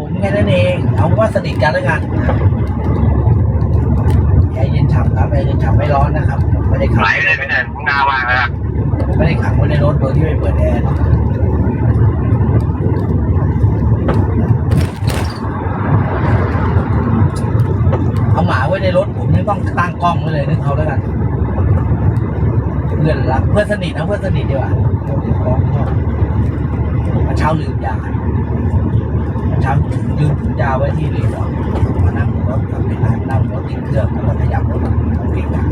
ผมแค่นั้นเองเอาว่าสนิทกันแล้วกันแอร์เย็นฉ่ำครับแอร์เย็นฉ่ำไม่ร้อนนะครับ ไม่ได้ขัไหลงเลยพี่เด่นข้างหน้าว่างแล้วครับไม่ได้ขังไว้ในรถโดยที่ไม่เปิดแอร์นะเอาหมาไว้ในรถผมยังต้องตั้งกล้องไว้เลยนึกเอาแล้วกันเพื่อนรักเพื่อนสนิทนะเพื่อนสนิทดีกว่าเช้าลืมยา เช้าลืมถุงยาไว้ที่รีสอร์ทมานั่งรถกับไปนั่งนั่งรถติดเครื่องแล้วก็ขยับรถเอาเองอะ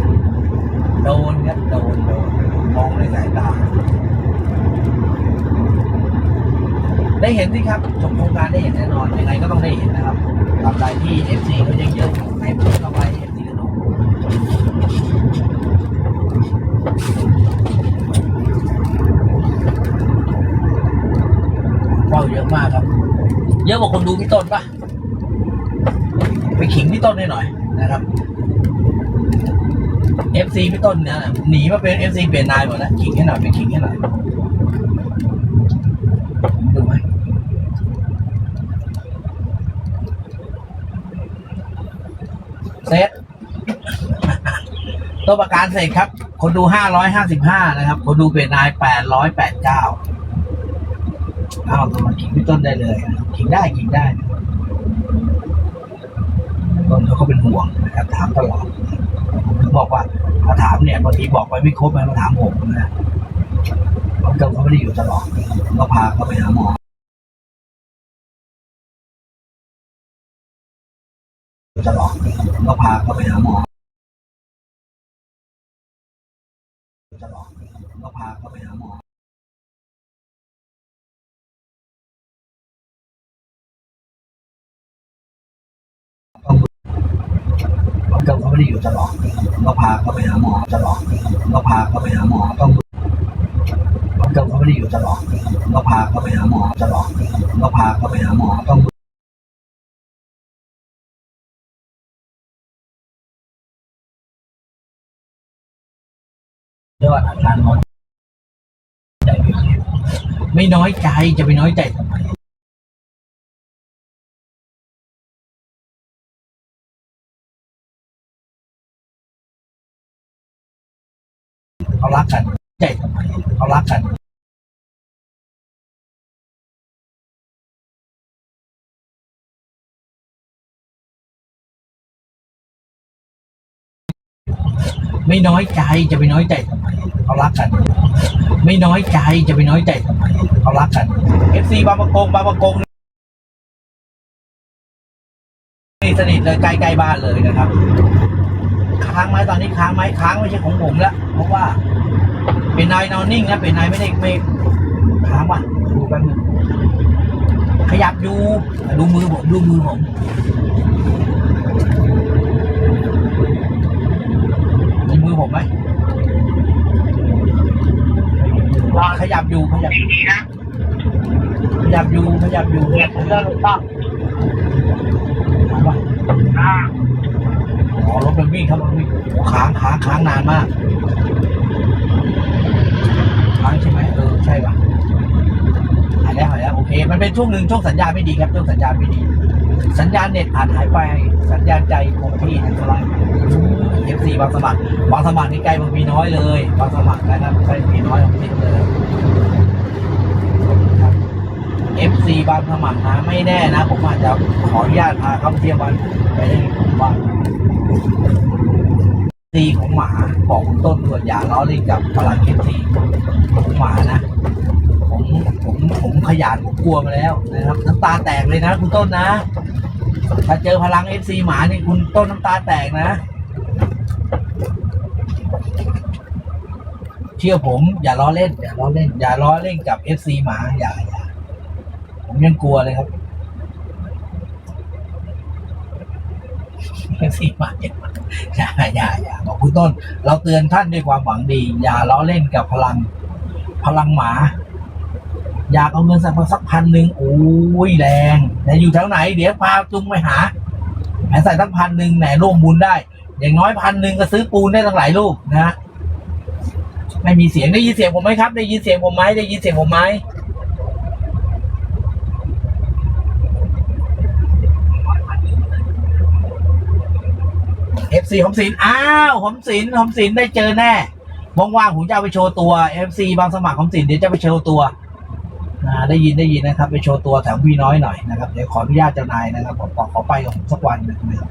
โดนครับโดนโดนมองด้วยสายตา ได้เห็นสิครับชมโครงการได้เห็นแน่นอนยังไงก็ต้องได้เห็นนะครับตามรายที่ FC เขายังเยอะอยู่ในผมต้องไป FC กันหน่อยว้าวเยอะมากครับ เย อะกว่าคนดูพี่ต้นปะไปขิงพี่ต้นให้หน่อยนะครับ FC พี่ต้นเนี่ยหนีมาเป็น FC เปลี่ยนนายหมดแล้วขิงให้หน่อยไปขิงให้หน่อยดูไหมเซตตัวประกันเสร็จครับ คนดูห้าร้อยห้าสิบห้านะครับ คนดูเปลี่ยนนายแปดร้อยแปดเก้าเอาตัวมาขิงพี่ต้นได้เลยนะ ได้ขิงได้ต้นเขาก็เป็นห่วงนะครับถามตลอดผมถึงบอกว่าถ้าถามเนี่ยบางทีบอกไปไม่ครบนมาถามผมนะบางทีเขาไม่ได้อยู่ตลอดก็พาเขาไปหาหมอตลอดก็พาเขาไปหาหมอตลอดก็พาเขาไปหา หมอบาเขาไม่ได้อยู่ตลอดก็พาเขาไปหาหมอตลอดก็พาเขาไปหาหมอต้องบางทีเขาไม่ได้อยู่ตลอดก็พาเขาไปหาหมอตลอดก็พาเขาไปหาหมอต้องยอดอาการน้อยใจไม่น้อยใจจะไปน้อยใจทำไม รักกันใจทำไมเขารักกันไม่น้อยใจจะไปน้อยใจทำไมเขารักกัน ไม่น้อยใจจะไปน้อยใจทำไมเขารักกันเอฟซีบางประกงบางประกงนี่สนิทเลยใกล้ๆบ้านเลยนะครับ ค้างไหมตอนนี้ค้างไหมค้างไม่ใช่ของผมแล้วเพราะว่า เป็นนายนอนนิ่งนะเป็นนายไม่ได้ไม่ค้างว่ะดูแป๊บนึงขยับอยู่ดูมือผมดูมือผมมีมือผมไหมขยับอยู่ขยับดีๆนะขยับอยู่ขยับอยู่ขยับอยู่เริ่มต้ ออ่าอ๋อรถมันวิ่งครับวิ่งโอ้ค้างค้างค้างนานมากค้างใช่ไหมเออใช่ป่ะหายแล้วหายแล้วโอเค มันเป็นช่วงหนึ่งช่วงสัญญาณไม่ดีครับช่วงสัญญาณไม่ดี สัญญาณเน็ตอาจหายไป สัญญาณใจคงที่นะเท่าไหร่เอฟซีบางสมัครบางสมัครนี่ใกล้บางมีน้อยเลยบางสมัครนะครับใกล้มีน้อยของทิศเลยเอฟซีบางสมัครนะไม่แน่นะผมอาจจะขออนุญาตพาเข้าเที่ยววันไปได้บ้าง ซีของหมาบอกคุณต้นตัวอย่าล้อเล่นกับพลังเอฟซีของหมานะผมผมผมขยาดผมกลัวมาแล้วนะครับ น้ำตาแตกเลยนะ คุณต้นนะ ถ้าเจอพลังเอฟซีหมานี่คุณต้นน้ำตาแตกนะ เชื่อผมอย่าล้อเล่น อย่าล้อเล่น อย่าล้อเล่นกับเอฟซีหมาอย่าอย่าผมยังกลัวเลยครับ เอฟซีหมาทอย่าอย่าอย่าบอกคุณต้น เราเตือนท่านด้วยความหวังดี อย่าล้อเล่นกับพลัง พลังหมา อยากเอาเงินสักสักพันหนึ่งโอ้ยแรงแต่อยู่แถวไหน เดี๋ยวพาจุงไปหาแหมใส่สักพันหนึ่งแหนร่วมบุญได้ อย่างน้อยพันหนึ่งก็ซื้อปูนได้ตั้งหลายลูกนะไม่มีเสียงได้ยินเสียงผมไหมครับ ได้ยินเสียงผมไหมได้ยินเสียงผมไหม FC หอมสินอ้าวหอมสินหอมสินได้เจอแน่ว่างๆผมจะเอาไปโชว์ตัว FC บางสมัครหอมสินเดี๋ยวจะไปโชว์ตัวอ่าได้ยินได้ยินนะครับ ไปโชว์ตัวแถวพี่น้อยหน่อยนะครับเดี๋ยวขออนุญาตเจ้านายนะครับผมบอขอไปกับผมสักวันหนึ่งนะครับ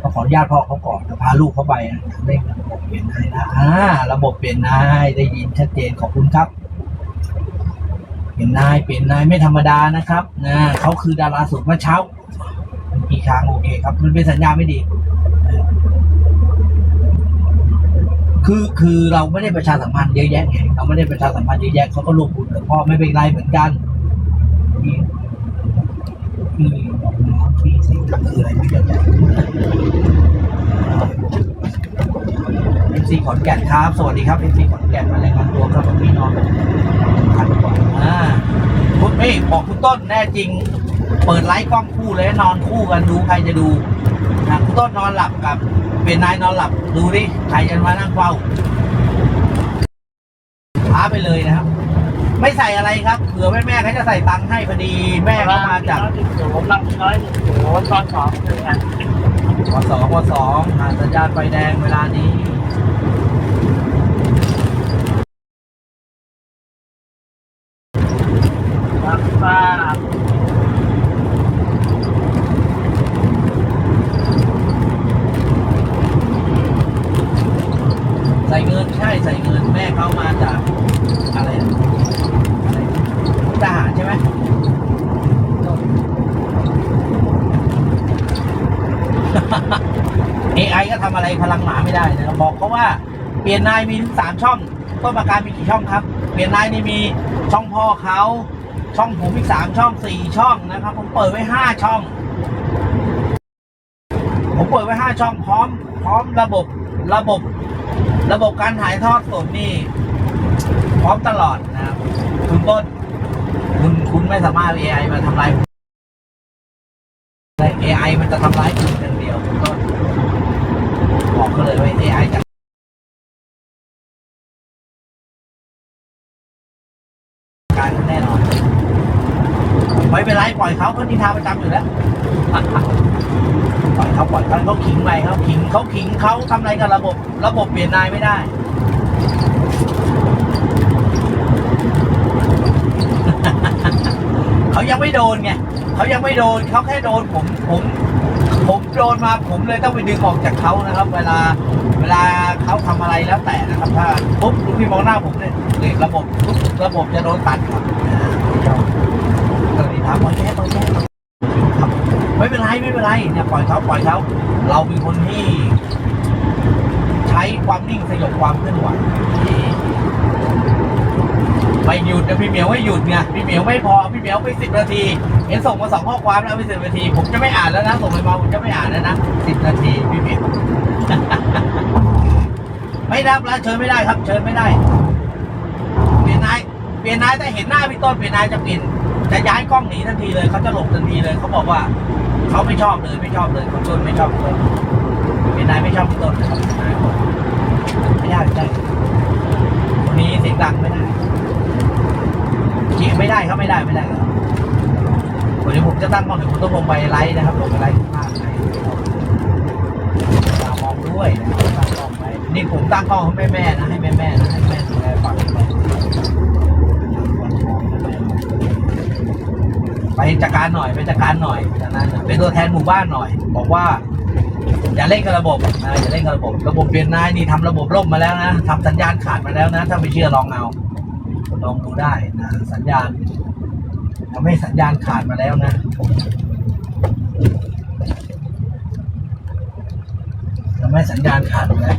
ก็ขออนุญาตพ่อเขาก่อนะพาลูกเขาไปนะเร่งระบบเปลี่ยนนายนะอ่าระบบเปลี่ยนนายได้ยินชัดเจนขอบคุณครับ เปลี่ยนนายเปลี่ยนนายไม่ธรรมดานะครับนะเขาคือดาราสุดเมื่อเช้า กี่ครั้งโอเคครับ มันเป็นสัญญาณไม่ดี คือคือเราไม่ได้ประชาสัมพันธ์เยอะแยะไงเราไม่ได้ประชาสัมพันธ์เยอะแยะเขาก็ลงทุนกับพ่อไม่เป็นไรเหมือนกันนี่นี่บอกน้องที่สิ่งคืออะไรไม่เข้าใจเอ็มซีขอนแก่นครับ สวัสดีครับเอ็มซีขอนแก่นมารายงานตัวครับพี่น้องทันกว่าอ่าคุณเฮ้ยบอกคุณต้นแน่จริง เปิดไลฟ์กล้องคู่เลยนอนคู่กันดูใครจะดูนะคุณต้นนอนหลับกับ เป็นนายนอนหลับดูดิใครจะมานั่งเฝ้าท้าไปเลยนะครับ ไม่ใส่อะไรครับเผื่อแม่แม่เขาจะใส่ตังค์ให้พอดีแม่เขามาจากศูนย์ลำน้อยศูนย์ตอนสองเดือนวสองวสองผ่านสัญญาณไฟแดงเวลานี้ รับทราบ ใส่เงินใช่ใส่เงินแม่เขามาจากอะไรอะอะไรทหารใช่ไหม AI ก็ทำอะไรพลังหมาไม่ได้นะครับบอกเขาว่าเปลี่ ยนนายมีถึงสามช่อง ต้นประการมีกี่ช่องครับ เปลี่ยนนายนี่มีช่องพ่อเขาช่องผมอีกสามช่องสี่ช่องนะครับ ผมเปิดไว้ห้าช่อง ผมเปิดไว้ห้าช่องพร้อม พร้อมระบบระบบ ระบบการถ่ายทอดสดนี่ พร้อมตลอดนะครับคุณต้นคุณคุณไม่สามารถเอา AI มาทำลายผมแต่ AI มันจะทำร้ายคุณอย่างเดียวคุณต้นบอกเขาเลยว่า AI จะ การแน่นอนไม่เป็นไรปล่อยเขาเขานินทาประจำอยู่แล้วปล่อยเขาปล่อยเขาเขาขิงไปเขาขิงเขาขิงเขาทำอะไรกับระบบ ระบบเปลี่ยนนายไม่ได้เขายังไม่โดนไงเขายังไม่โดนเขาแค่โดนผมผม ผมโดนมาผมเลยต้องไปดึงออกจากเขานะครับ เวลาเวลาเขาทำอะไรแล้วแต่นะครับ ถ้าปุ๊บลูกพี่มองหน้าผมเนี่ยเด็กระบบปุ๊บ ระบบจะโดนตัดครับก็เลยถามว่าแค่ต้องแค่ครับไม่เป็นไรไม่เป็นไรเนี่ยปล่อยเขาปล่อยเขาเราเป็นคนที่ใช้ความนิ่งสยบความเคลื่อนไหวไม่หยุดนะพี่เหมียวไม่หยุดไงพี่เหมียวไม่พอพี่เหมียวไปสิบนาที เห็นส่งมาสองข้อความแล้วไปสิบนาที ผมจะไม่อ่านแล้วนะส่งไปมาผมจะไม่อ่านแล้วนะสิบนาทีพี่เหมียวไม่รับแล้วเชิญไม่ได้ครับ เชิญไม่ได้ เปลี่ยนนายแต่เห็นหน้าพี่ต้นเปลี่ยนนายจะเปลี่ยนจะย้ายกล้องหนีทันทีเลยเขาจะหลบทันทีเลยเขาบอกว่าเขาไม่ชอบเลยไม่ชอบเลยคนต้นไม่ชอบพี่ต้นเปลี่ยนนายไม่ชอบพี่ต้นนะครับนายอกไม่ได้ไม่ได้มีเสียงดังไม่ได้จริงไม่ได้ครับไม่ได้ไม่ได้ครับวันนี้ผมจะตั้งกล้องเดี๋ยวผมต้องลงไปไลฟ์นะครับลงไปไลฟ์ข้างล่างให้ตามองด้วยนะครับตั้งกล้องไปนี่ผมตั้งกล้องให้แม่ๆนะให้แม่ๆนะให้แม่ดูแลฟังแม่ ไปจัดการหน่อยไปจัดการหน่อยนะเป็นตัวแทนหมู่บ้านหน่อย บอกว่า อย่าเล่นกับระบบนะอย่าเล่นกับระบบ ระบบเปลี่ยนนายนี่ทำระบบล่มมาแล้วนะทำสัญญาณขาดมาแล้วนะ ถ้าไม่เชื่อลองเอาลองดูได้นะสัญญาณทำให้สัญญาณขาดมาแล้วนะทำให้สัญญาณขาดมาแล้ว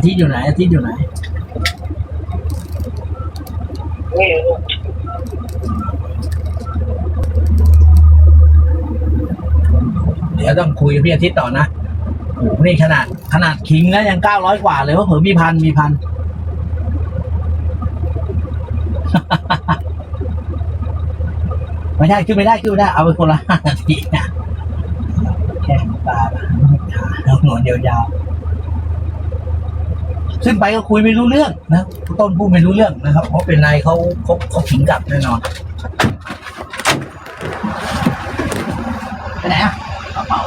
าทิตย์อยู่ไหน อาทิตย์อยู่ไหนไม่นเดี๋ยวต้องคุยกับพี่อาทิตย์ต่อนะโอ้โหนี่ขนาดขนาดคิงแล้วยังเก้าร้อยกว่าเลยว่าเผื่อมีพันมีพัน ไม่ได้ขึ้นไม่ได้ขึ้นไม่ได้ เอาไปคนละห้านาทีนะแค่ตาหางตล้วหนวดยาวๆ ขึ้นไปก็คุยไม่รู้เรื่องนะต้นพูดไม่รู้เรื่องนะครับ เพราะเป็นนายเขาเขาเขาขิงกลับแน่นอนไปไหนอะกระเป๋า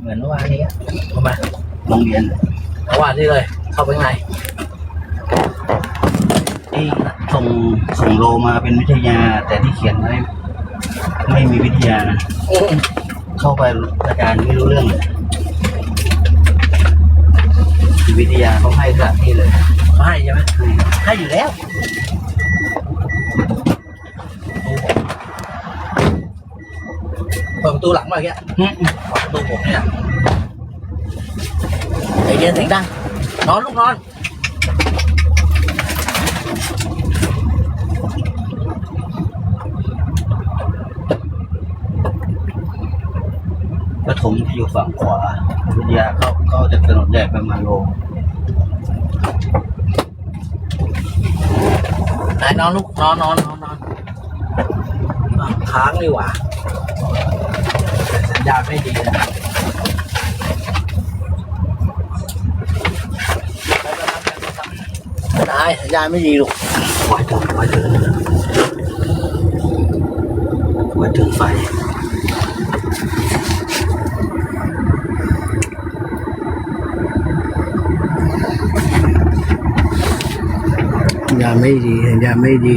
เหมือนเมื่อวานนี้อะเข้ามาโรงเรียนเมื่อวานนี้เลย เข้าไปไง ที่ส่งส่งโลมาเป็นวิทยา แต่ที่เขียนไว้ไม่มีวิทยาเข้าไปอาจารย์ไม่รู้เรื่องเลยวิทยาเขาให้สถานที่เลยให้ใช่ไหมให้ให้อยู่แล้วเปิดประตูหลังมาแกอืมเปิดประตูผมเนี่ยใจเย็นเสียงดังนอนลูกนอน ปฐมที่ อยู่ฝั่งขวาวิทยาเขาเขาจะถนนใหญ่ประมาณโลไหนนอนลูกนอนนอนนอนนอนค้างดีกว่าสัญญาณไม่ดีนะไม่ได้สัญญาณไม่ดีลูกไว้ถึงไว้ถึงไว้ถึงไฟ ญญาณไม่ดีสัญญาณไม่ดี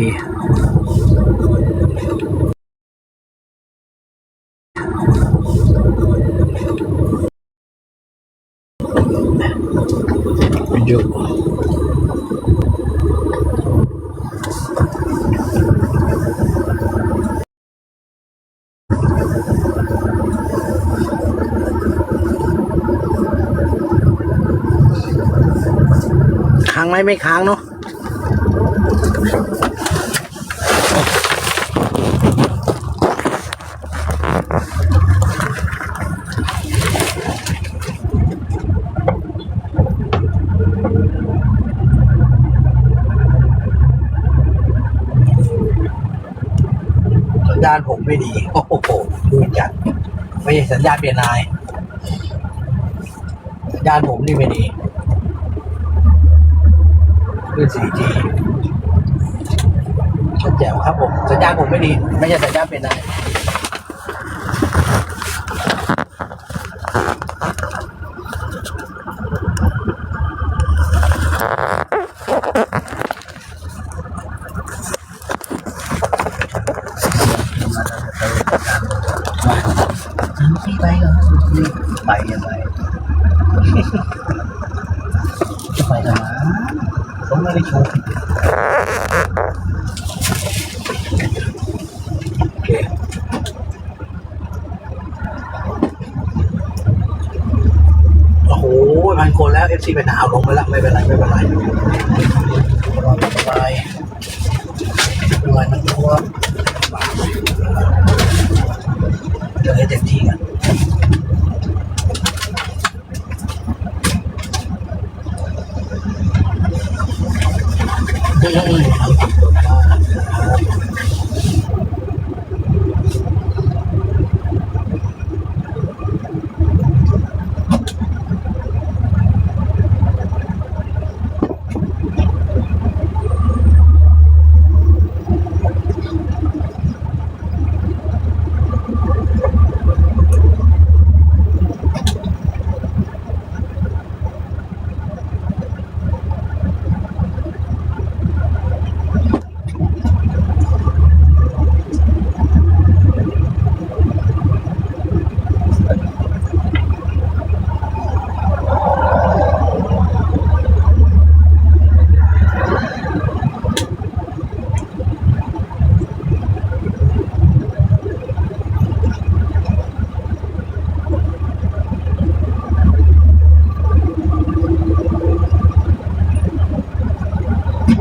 ยูค้างไหมไม่ค้างเนาะ สัญญาณผม ไม่ดี โอ้โหดูจัดไม่ใช่สัญญาณเปลี่ยนนายสัญญาณผมนี่ไม่ดีขึ้น 4G แจ๋วครับผม สัญญาณผมไม่ดี ไม่ใช่สัญญาณเปลี่ยนนาย ที่ไปเหรอนี่ไปยังไงจะไปทำไมผมไม่ได้ชม โอเคโอ้โหพันคนแล้ว FC ไปหนาวลงไปแล้ว ไม่เป็นไร ไม่เป็นไรไม่เป็นไรไม่เป็นไรมันตัวเดี๋ยวให้เต็มที่กัน อืม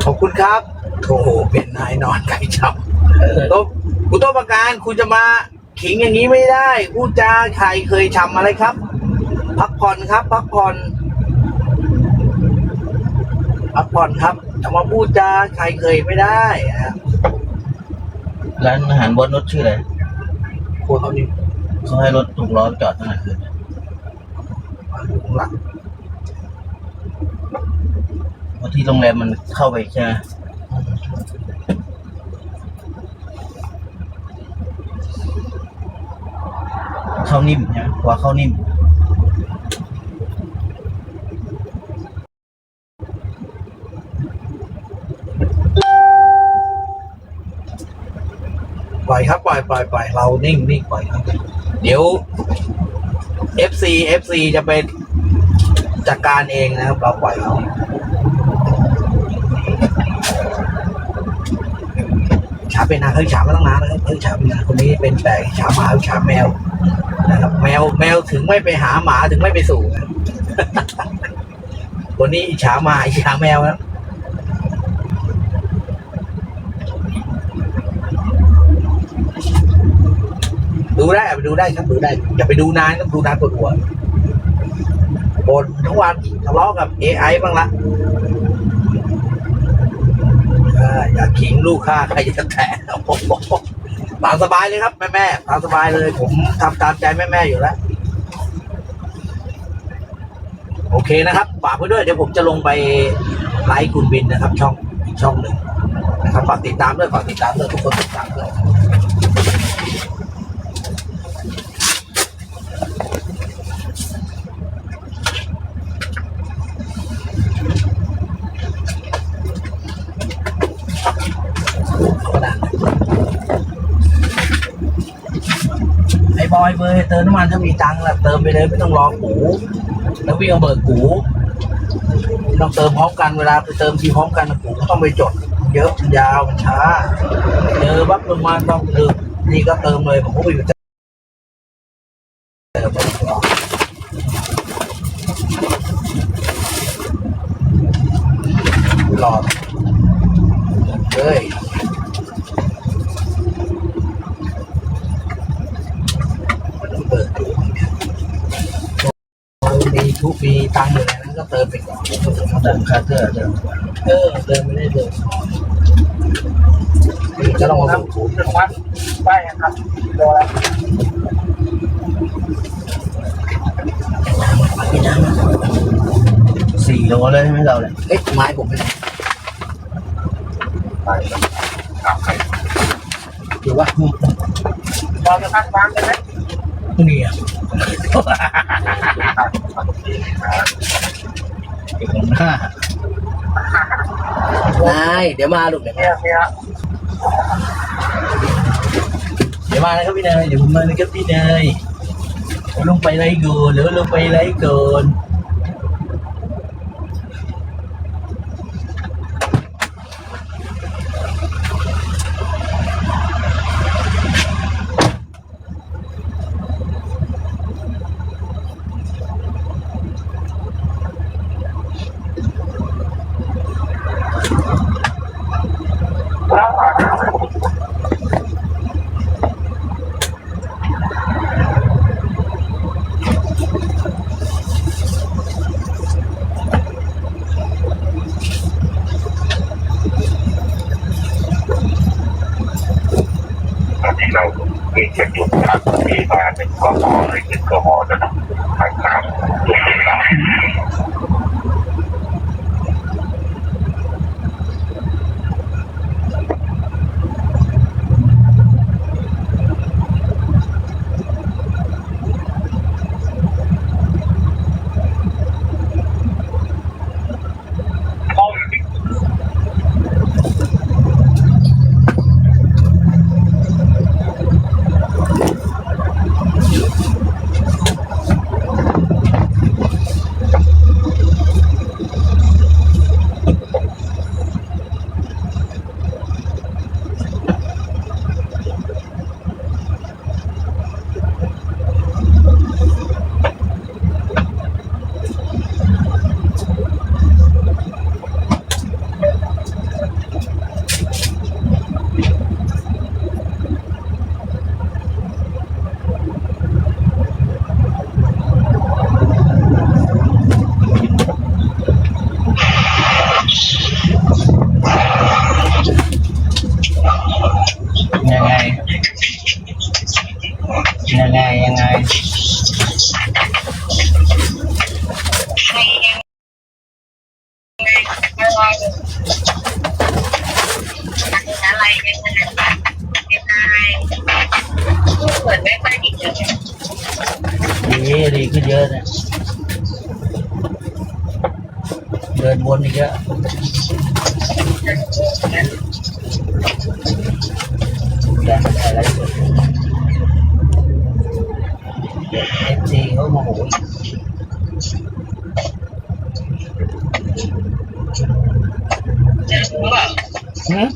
ขอบคุณครับโอ้โหเป็นนายนอนไก่จับโต๊ะคุณโต๊ะประการคุณจะมาขิงอย่างนี้ไม่ได้พูดจาใครเคยทำอะไรครับ พักผ่อนครับ พักผ่อนพักผ่อนครับจะมาพูดจาใครเคยไม่ได้อะร้านอาหารบนรถชื่ออะไรครัวเขานี่เขาให้รถถูกล้อจอดตั้งแต่คืน มาอยู่ข้างหลัง เพราะที่โรงแรมมันเข้าไปใช่ไหมเข้านิ่มใช่ไหมกว่าเข้านิ่มปล่อยครับปล่อยปล่อยปล่อยเรานิ่งนิ่งปล่อยครับ เดี๋ยว FC FC จะเป็นจัดการเองนะครับ เราปล่อยเขาฉา เป็นนาเขาฉามาตั้งนานแล้วครับเขาฉาเป็นนาคนนี้เป็นแต่ฉาหมาฉาแมวนะครับแมวแมวถึงไม่ไปหาหมาถึงไม่ไปสู่คนนี้ฉาหมาฉาแมวนะดูได้ไปดูได้ครับดูได้อย่าไปดูนานต้องดูนานปวดหัวบ่นทั้งวันทะเลาะกับ AI บ้างละเอย่าขิงลูกค้าใครจะแตะตามสบายเลยครับแม่แม่ตามสบายเลย ผมทำตามใจแม่แม่อยู่แล้ว โอเคนะครับฝากไว้ด้วยเดี๋ยวผมจะลงไปไลฟ์คุณบินนะครับ ช่องอีกช่องหนึ่งนะครับฝากติดตามด้วยฝากติดตามด้วยทุกคนติดตามด้วย ธรรมดาไอ้บอยเบอร์เติมน้ำมันถ้ามีตังค์ละเติมไปเลยไม่ต้องรอกูแล้ววิ่งเอาเบิกกูไม่ต้องเติมพร้อมกันเวลาไปเติมทีพร้อมกันกูก็ต้องไปจด เยอะยาวช้าเจอบักลงมาต้องเติมนี่ก็เติมเลยผมก็ไปอยู่เติมไปก่อนรอเฮ้ย เปิดดูมีทุกมี ตังค์อยู่ในนั้นก็เติมไปก่อนเดิมคาเตอร์เดิมเออเติมไม่ได้เติมจะลองมาครับดูถึงวัดได้ครับโดนแล้วสี่โลเลยใช่ไหมเราเนี่ยเอ๊ะไม้ผมไปไหนเดี๋ยวว่าเราจะพักบ้านได้ไหมนี่อะ อีกคนหน้าได้เดี๋ยวมาลูกเดี๋ยวมาเดี๋ยวมานะครับพี่เนยเดี๋ยวผมมานะครับพี่เนยลงไปไรโกนหรือลงไปไรโกน วนอีกเยอะแต่อะไรสุดเอฟซีเขาโมโหอีกจะรู้แบบหืม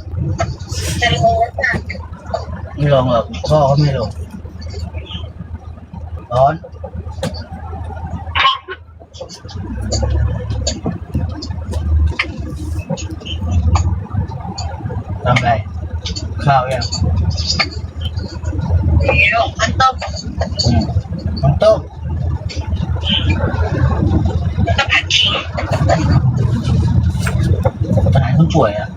จะรู้ว่าไม่ลงหรอกพ่อเขาไม่ลงร้อน ทำไร ข้าวยังเดี๋ยวมันต้องอืมน้ำต้มกระผัดขิงอาหารคนป่วยอะ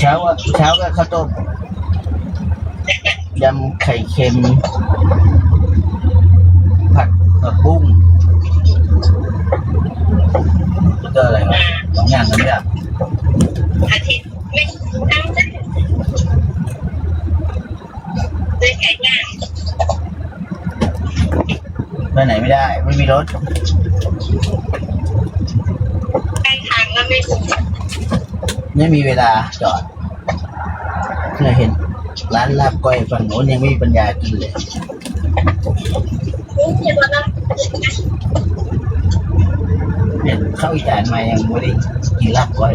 เช้าอะเช้าก็ข้าวต้มยำไข่เค็ม ผัดผักบุ้งแล้วก็อะไรวะสองอย่างกันไม่ได้ อาทิตย์ไม่ตั้งใจซื้อไก่ย่าง ไปไหน ไม่ได้ไม่มีรถใกล้ทางก็ไม่ถูกไม่มีเวลาจอดเคยเห็น ร้านลาบก้อยฝั่งโน้นยังไม่มีปัญญากินเลยนี่คือว่าเห็นเข้าอีสานมายังไม่ได้กินลาบก้อย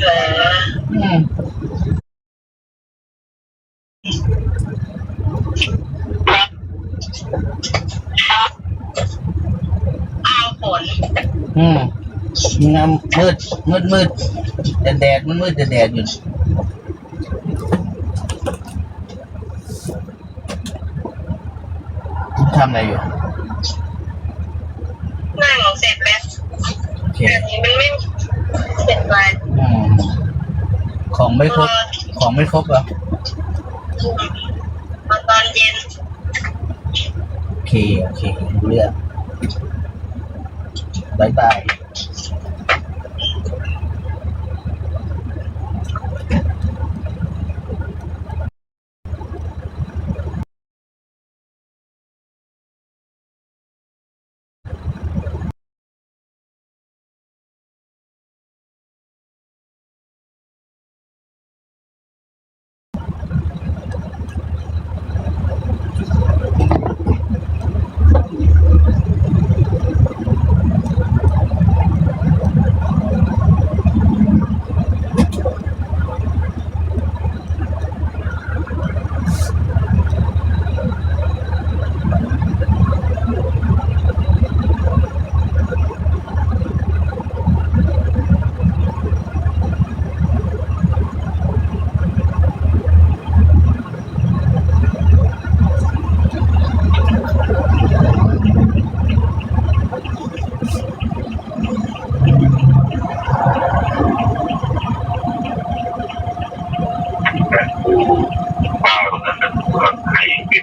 เออ อืม เอาฝน อืม น้ำมืดมืดมืดแดดแดดมืดมืดแดดแดดอยู่ทำอะไรอยู่นั่งเสร็จแล้วโอเคแบบนี้มันไม่เสร็จไปอืมของไม่ครบ ของไม่ครบเหรอมาตอนเย็น โอเค โอเครู้เรื่องบายบาย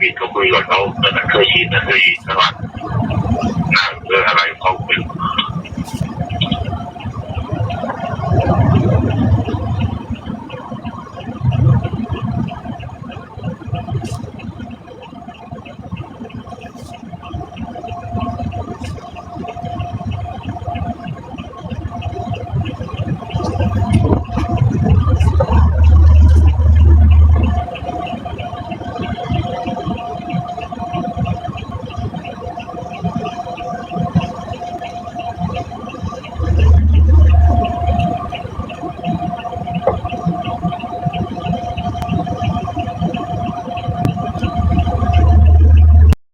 ให้พี่บิ๊กเขาคุยกับเขาตอนนั้นเคยชินเคยสมัดนะเรื่องอะไร